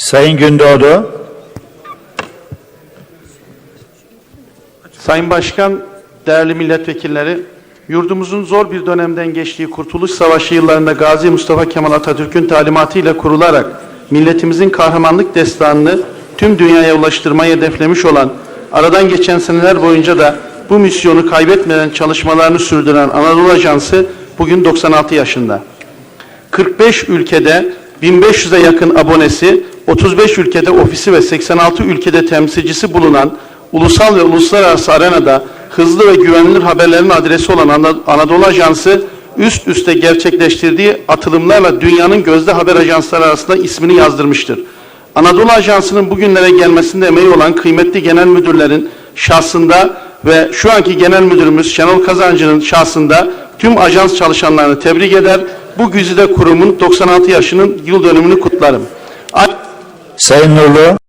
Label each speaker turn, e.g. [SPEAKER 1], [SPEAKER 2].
[SPEAKER 1] Sayın Gündoğdu.
[SPEAKER 2] Sayın Başkan, değerli milletvekilleri, yurdumuzun zor bir dönemden geçtiği Kurtuluş Savaşı yıllarında Gazi Mustafa Kemal Atatürk'ün talimatıyla kurularak milletimizin kahramanlık destanını tüm dünyaya ulaştırmayı hedeflemiş olan, aradan geçen seneler boyunca da bu misyonu kaybetmeden çalışmalarını sürdüren Anadolu Ajansı bugün 96 yaşında. 45 ülkede 1500'e yakın abonesi, 35 ülkede ofisi ve 86 ülkede temsilcisi bulunan ulusal ve uluslararası arenada hızlı ve güvenilir haberlerin adresi olan Ana- Anadolu Ajansı üst üste gerçekleştirdiği atılımlarla dünyanın gözde haber ajansları arasında ismini yazdırmıştır. Anadolu Ajansı'nın bugünlere gelmesinde emeği olan kıymetli genel müdürlerin şahsında ve şu anki genel müdürümüz Şenol Kazancı'nın şahsında tüm ajans çalışanlarını tebrik eder. Bu güzide kurumun 96 yaşının yıl dönümünü kutlarım. A-
[SPEAKER 1] Sayın Nurlu.